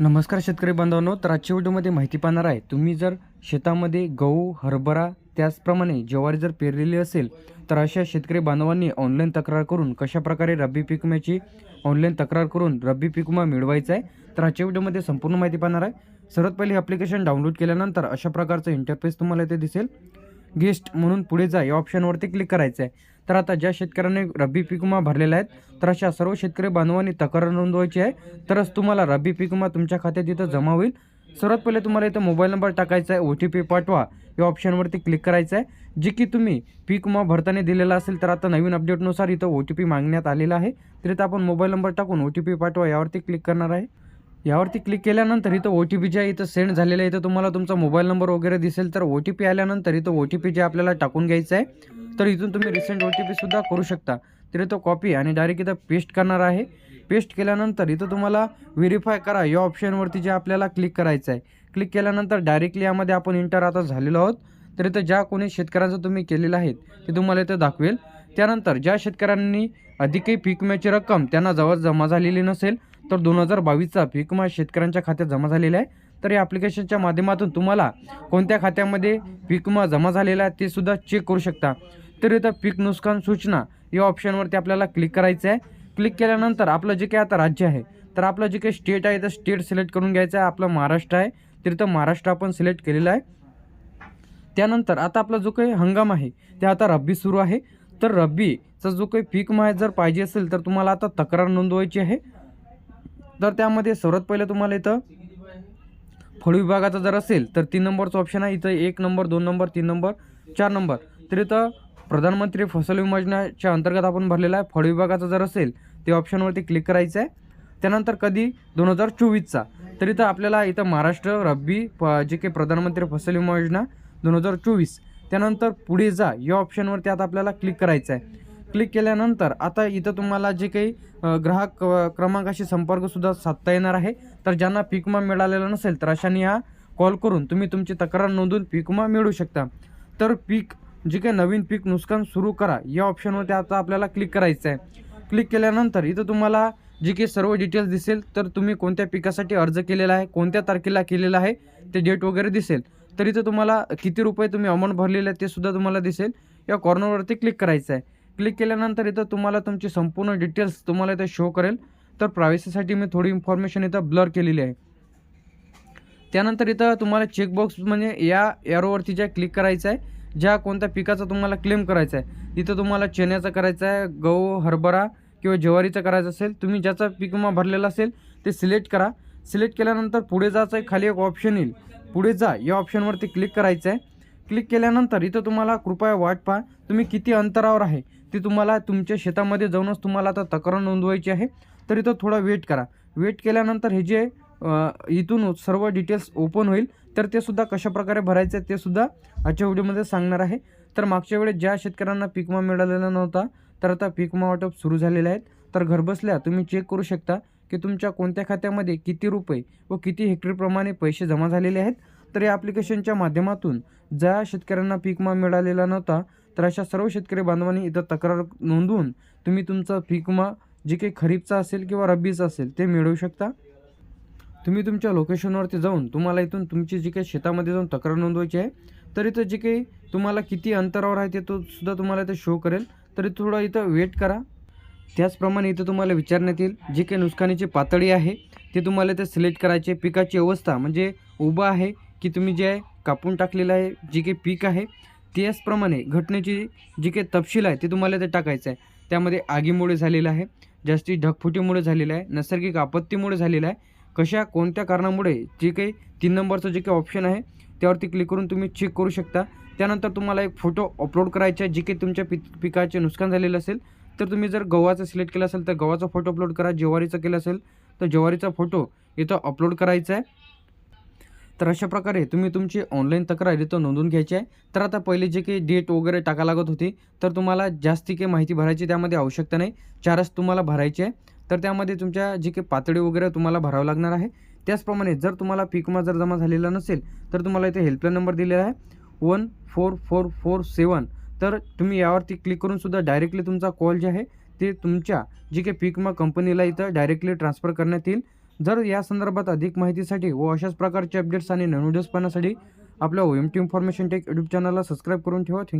नमस्कार शेतकरी बांधवांनो तर आजच्या व्हिडिओमध्ये माहिती पाहणार आहे तुम्ही जर शेतामध्ये गहू हरभरा त्याचप्रमाणे ज्वारी जर पेरलेली असेल तर अशा शेतकरी बांधवांनी ऑनलाईन तक्रार करून कशाप्रकारे रब्बी पीक विम्याची ऑनलाईन तक्रार करून रब्बी पीक विमा मिळवायचा आहे तर आजच्या व्हिडिओमध्ये संपूर्ण माहिती पाहणार आहे. सर्वात पहिले ॲप्लिकेशन डाउनलोड केल्यानंतर अशा प्रकारचं इंटरफेस तुम्हाला इथे दिसेल. गेस्ट म्हणून पुढे जा या ऑप्शनवरती क्लिक करायचं आहे तर आता ज्या शेतकऱ्यांनी रब्बी पीक विमा भरलेला आहेत तर अशा सर्व शेतकरी बांधवांनी तक्रार नोंदवायची आहे. तरच तुम्हाला रब्बी पीक विमा तुमच्या खात्यात इथं जमा होईल. सर्वात पहिले तुम्हाला इथं मोबाईल नंबर टाकायचा आहे ओ टी पी पाठवा. या ऑप्शनवरती क्लिक करायचं आहे. जे की तुम्ही पीक विमा भरताना दिलेला असेल तर आता नवीन अपडेटनुसार इथं ओ टी पी मागण्यात आलेला आहे. तर इथं आपण मोबाईल नंबर टाकून ओ टी पी पाठवा यावरती क्लिक करणार आहे. यावरती क्लिक केल्यानंतर इथं ओ टी पी जे इथं सेंड झालेलं आहे. इथं तुम्हाला तुमचा मोबाईल नंबर वगैरे दिसेल तर ओ टी पी आल्यानंतर इथं ओ टी पी जे आपल्याला टाकून घ्यायचं आहे तर इथून तुम्ही रिसेंट ओ टी पीसुद्धा करू शकता. तर इथं कॉपी आणि डायरेक्ट इथं पेस्ट करणार आहे. पेस्ट केल्यानंतर इथं तुम्हाला व्हेरीफाय करा. या ऑप्शनवरती जे आपल्याला क्लिक करायचं आहे. क्लिक केल्यानंतर डायरेक्टली यामध्ये आपण इंटर आता झालेलो आहोत. तर इथं ज्या कोणी शेतकऱ्यांचं तुम्ही केलेलं आहे ते तुम्हाला इथं दाखवेल. त्यानंतर ज्या शेतकऱ्यांनी अधिकही पीक विम्याची रक्कम त्यांना जवळ जमा झालेली नसेल तर दोन हजार बावीसचा पीक विमा शेतकऱ्यांच्या खात्यात जमा झालेला आहे. तर या ॲप्लिकेशनच्या माध्यमातून तुम्हाला कोणत्या खात्यामध्ये पीक विमा जमा झालेला आहे ते सुद्धा चेक करू शकता. तर इथं पीक नुकसान सूचना या ऑप्शनवरती आपल्याला क्लिक करायचं आहे क्लिक केल्यानंतर आपलं जे काही आता राज्य आहे तर आपलं जे काही स्टेट आहे तर स्टेट सिलेक्ट करून घ्यायचं आहे आपलं महाराष्ट्र आहे तर इथं महाराष्ट्र आपण सिलेक्ट केलेलं आहे. त्यानंतर आता आपला जो काही हंगाम आहे ते आता रब्बी सुरू आहे. तर रब्बीचा जो काही पीक माहीत जर पाहिजे असेल तर तुम्हाला आता तक्रार नोंदवायची आहे. तर त्यामध्ये सर्वात पहिले तुम्हाला इथं फळ विभागाचा जर असेल तर तीन नंबरचं ऑप्शन आहे. इथं एक नंबर दोन नंबर तीन नंबर चार नंबर. तर इथं प्रधानमंत्री फसल विमा योजनेच्या अंतर्गत आपण भरलेला आहे. फळ विभागाचा जर असेल ते ऑप्शनवरती क्लिक करायचं आहे त्यानंतर कधी? दोन हजार चोवीसचा. तर इथं आपल्याला इथं महाराष्ट्र रब्बी प जे काही प्रधानमंत्री फसल विमा योजना दोन हजार चोवीस. त्यानंतर पुढे जा. या ऑप्शनवरती आता आपल्याला क्लिक करायचं आहे. क्लिक केल्यानंतर आता इथं तुम्हाला जे काही ग्राहक क्रमांकाशी संपर्कसुद्धा साधता येणार आहे. तर ज्यांना पिकमा विमा मिळालेला नसेल तर अशाने हा कॉल करून तुम्ही तुमची तक्रार नोंदवून पिकमा विमा मिळू शकता. तर पीक जे काही नवीन पीक नुकसान सुरू करा. या ऑप्शनवरती आता आपल्याला क्लिक करायचं आहे. क्लिक केल्यानंतर इथं तुम्हाला जे काही सर्व डिटेल्स दिसेल तर तुम्ही कोणत्या पिकासाठी अर्ज केलेला आहे कोणत्या तारखेला केलेला आहे ते डेट वगैरे दिसेल. तर इथं तुम्हाला किती रुपये तुम्ही अमाऊंट भरलेलं आहे ते सुद्धा तुम्हाला दिसेल. या कॉर्नरवरती क्लिक करायचं आहे. क्लिक केल्यानंतर इथं तुम्हाला तुमची संपूर्ण डिटेल्स तुम्हाला इथं शो करेल. तर प्रायव्हसीसाठी मी थोडी इन्फॉर्मेशन इथं ब्लर केलेली आहे. त्यानंतर इथं तुम्हाला चेकबॉक्स म्हणजे या एरोवरती ज्या क्लिक करायचं आहे ज्या कोणत्या पिकाचा तुम्हाला क्लेम करायचा आहे तिथं तुम्हाला चण्याचा करायचा आहे गहू हरभरा किंवा ज्वारीचा करायचं असेल तुम्ही ज्याचा पीक विमा भरलेला असेल ते सिलेक्ट करा. सिलेक्ट केल्यानंतर पुढे जायचं आहे खाली एक ऑप्शन येईल. पुढे जा. या ऑप्शनवरती क्लिक करायचं आहे क्लिक केल्यानंतर इथं तुम्हाला कृपया वाट पहा. तुम्ही किती अंतरावर आहे? ते तुम्हाला तुमच्या शेतामध्ये जाऊनच तुम्हाला आता तक्रार नोंदवायची आहे. तर इथं थोडा वेट करा. वेट केल्यानंतर हे जे इथून सर्व डिटेल्स ओपन होईल. तर ते सुद्धा कशाप्रकारे भरायचं आहे ते सुद्धा आजच्या व्हिडिओमध्ये सांगणार आहे. तर मागच्या वेळेस ज्या शेतकऱ्यांना पिकमा मिळालेला नव्हता तर आता पिकमा वाटप सुरू झालेले आहेत तर घरबसल्या तुम्ही चेक करू शकता. की तुमच्या कोणत्या खात्यामध्ये किती रुपये व किती हेक्टरप्रमाणे पैसे जमा झालेले आहेत? तर या ॲप्लिकेशनच्या माध्यमातून ज्या शेतकऱ्यांना पीक विमा मिळालेला नव्हता तर अशा सर्व शेतकरी बांधवांनी इथं तक्रार नोंदवून तुम्ही तुमचा पीक जे काही खरीपचा असेल किंवा रब्बीचा असेल ते मिळवू शकता? तुम्ही तुमच्या लोकेशनवरती जाऊन तुम्हाला इथून तुमची जी काही शेतामध्ये जाऊन तक्रार नोंदवायची आहे तर इथं जे काही तुम्हाला किती अंतरावर आहे ते तो सुद्धा तुम्हाला इथं शो करेल. तरी थोडं इथं वेट करा. त्याचप्रमाणे इथं तुम्हाला विचारण्यात येईल जी काही नुकसानीची पातळी आहे ते तुम्हाला ते सिलेक्ट करायचे पिकाची अवस्था म्हणजे उभं आहे की तुम्ही जे आहे कापून टाकलेलं आहे जे काही पीक आहे त्याचप्रमाणे घटनेची जी काही तपशील आहे ते तुम्हाला ते टाकायचं आहे. त्यामध्ये आगीमुळे झालेलं आहे जास्ती ढगफुटीमुळे झालेलं आहे नैसर्गिक आपत्तीमुळे झालेलं आहे. कशा कोणत्या कारणामुळे जे काही तीन नंबरचं जे काही ऑप्शन आहे त्यावरती क्लिक करून तुम्ही चेक करू शकता. त्यानंतर तुम्हाला एक फोटो अपलोड करायचा आहे जे काही तुमच्या पिक पिकाचे नुकसान झालेलं असेल तर तुम्ही जर गव्हाचं सिलेक्ट केलं असेल तर गव्हाचा फोटो अपलोड करा ज्वारीचं केला असेल तर ज्वारीचा फोटो इथं अपलोड करायचा आहे. तर अशा प्रकारे तुम्ही तुमची ऑनलाईन तक्रार इथं नोंदवून घ्यायची आहे. तर आता पहिले जे काही डेट वगैरे टाका लागत होती तर तुम्हाला जास्ती काही माहिती भरायची त्यामध्ये आवश्यकता नाही. चारच तुम्हाला भरायची आहे. तर त्यामध्ये तुमच्या जी काही पातळी वगैरे तुम्हाला भरावं लागणार आहे. त्याचप्रमाणे जर तुम्हाला पीक जर जमा झालेला नसेल तर तुम्हाला इथे हेल्पलाईन नंबर दिलेला आहे. One four four four seven तर तुम्ही यावरती क्लिक करून सुद्धा डायरेक्टली तुमचा कॉल जे आहे ते तुमच्या जी काही पीक विमा कंपनीला इथं डायरेक्टली ट्रान्सफर करण्यात येईल. जर या संदर्भात अधिक माहितीसाठी व अशाच प्रकारचे अपडेट्स आणि नवीन व्हिडिओज पाहण्यासाठी आपल्या O M T information tech YouTube चॅनलला सबस्क्राईब करून ठेवा. Thank you